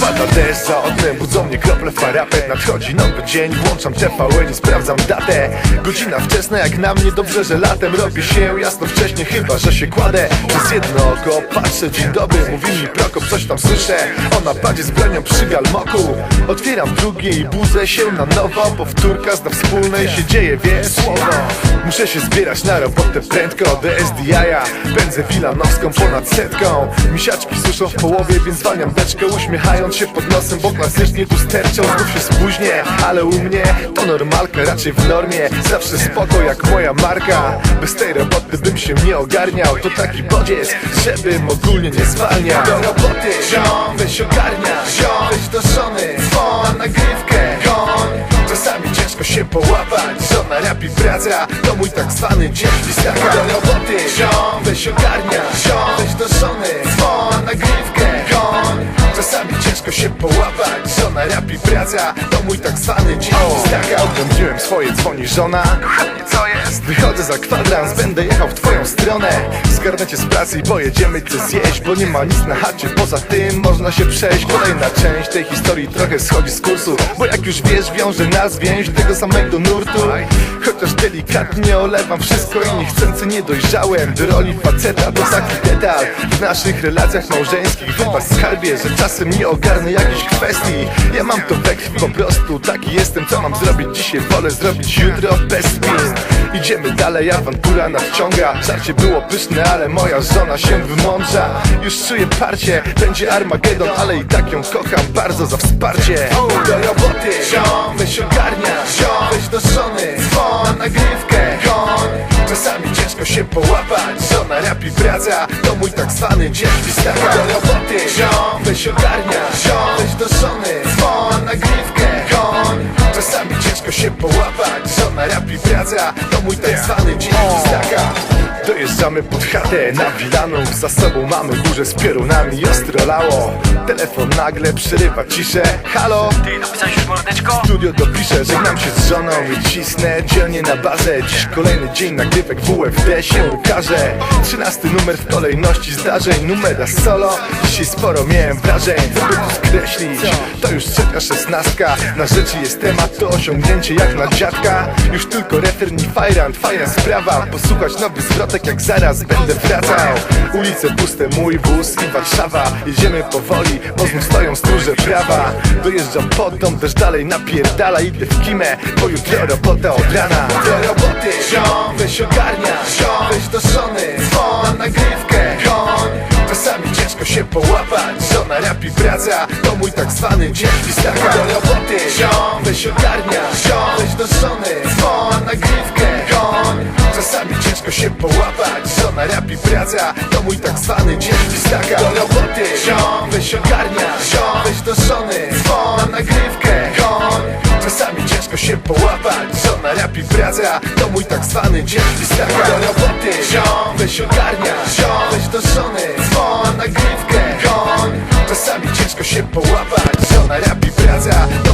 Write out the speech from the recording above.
Pada deszcz za oknem, budzą mnie krople farapet Nadchodzi nowy dzień, włączam TVN i sprawdzam datę. Godzina wczesna jak na mnie, dobrze, że latem robi się jasno wcześnie Chyba, że się kładę. Przez jedno oko Patrzę, dzień dobry, mówi mi Prokop, coś tam słyszę. O napadzie z bronią przy galmoku. Otwieram drugie i budzę się na nowo Powtórka zna wspólnej się dzieje, wie słowo. Muszę się zbierać na robotę prędko do SDI-a Pędzę wilanowską ponad setką. Misiaczki suszą w połowie, więc zwalniam beczkę Uśmiechając się pod nosem, bo klasycznie tu sterczą Znów się spóźnię, ale u mnie to normalka Raczej w normie, zawsze spoko jak moja marka. Bez tej roboty bym się nie ogarniał. To taki bodziec, żebym ogólnie nie zwalniał. Do roboty, ziom, weź ogarnia. Ziom, weź do żony, dzwon, na nagrywkę. Koń, czasami ciężko się połapać. Żona rapi praca, to mój tak zwany dzień Listaka do roboty, ziom, weź ogarnia. Ziom, weź do żony, dzwon, nagrywkę. Koń, czasami ciężko się połapać. Żona rapi praca, to mój tak zwany dzień Listaka Odbędziłem swoje, dzwoni żona. Kochanie, co? Wychodzę za kwadrans, będę jechał w twoją stronę. Zgarnę cię z pracy i pojedziemy coś zjeść Bo nie ma nic na chacie, poza tym można się przejść. Kolejna część tej historii trochę schodzi z kursu Bo jak już wiesz, wiąże nas więź tego samego nurtu. Chociaż delikatnie olewam wszystko i niechcący nie dojrzałem Do roli faceta to taki detal. W naszych relacjach małżeńskich Wybacz skarbie, że czasem nie ogarnę jakichś kwestii. Ja mam to we po prostu, taki jestem Co mam zrobić. Dzisiaj, wolę zrobić jutro bez spin Idziemy dalej, awantura nadciąga Żarcie było pyszne, ale moja żona się wymądrza Już czuję parcie, będzie Armagedon Ale i tak ją kocham bardzo za wsparcie. Do roboty, ziom, weź ogarnia. Ziom, weź do żony, dzwon, na nagrywkę Koń, czasami ciężko się połapać Żona rapi praca, to mój tak zwany dzień do roboty, ziom, weź ogarnia. Ziom, weź do żony, dzwon, na nagrywkę Koń, czasami ciężko się połapać Rapi praca, to mój tak zwany dzień Pistaka Dojeżdżamy pod chatę na Wilanów Za sobą mamy górze z piorunami Ostro lało Telefon nagle przerywa ciszę. Halo? Ty dopisałeś już mordeczko? Studio dopiszę, żegnam się z żoną i cisnę dzielnie na bazę. Dziś kolejny dzień nagrywek WFD się ukaże. Trzynasty numer w kolejności zdarzeń. Numera solo. Dzisiaj sporo miałem wrażeń. Żeby tu skreślić To już trzecia szesnastka. Na rzeczy jest temat, to osiągnięcie jak na dziadka. Już tylko refer nie fajrant, fajna sprawa. Posłuchać nowy zwrotek jak zaraz będę wracał Ulice puste, mój wóz i Warszawa. Jedziemy powoli, bo znów stoją stróże prawa. Dojeżdżam pod dom, też dalej napierdala Idę w kimę, bo jutro robota od rana. Do roboty, ziom, weź ogarnia Ziom, weź do żony, dzwon, na nagrywkę Koń, czasami ciężko się połapać Żona rapi praca, to mój tak zwany dzień Pistaka do roboty, ziom, weź ogarnia Ziom, weź do żony, dzwon, na nagrywkę Koń, czasami ciężko się połapać Żona rapi praca, to mój tak zwany dzień Pistaka. Do roboty, ziom, weź ogarnia Ziom, weź do żony, dzwon, na nagrywkę Koń, czasami ciężko się połapać Żona rapi praca, to mój tak zwany dzień Pistaka. Do roboty, ziom, weź ogarnia Ziom, weź do żony, dzwon, na nagrywkę Koń, czasami ciężko się połapać Żona rapi praca, to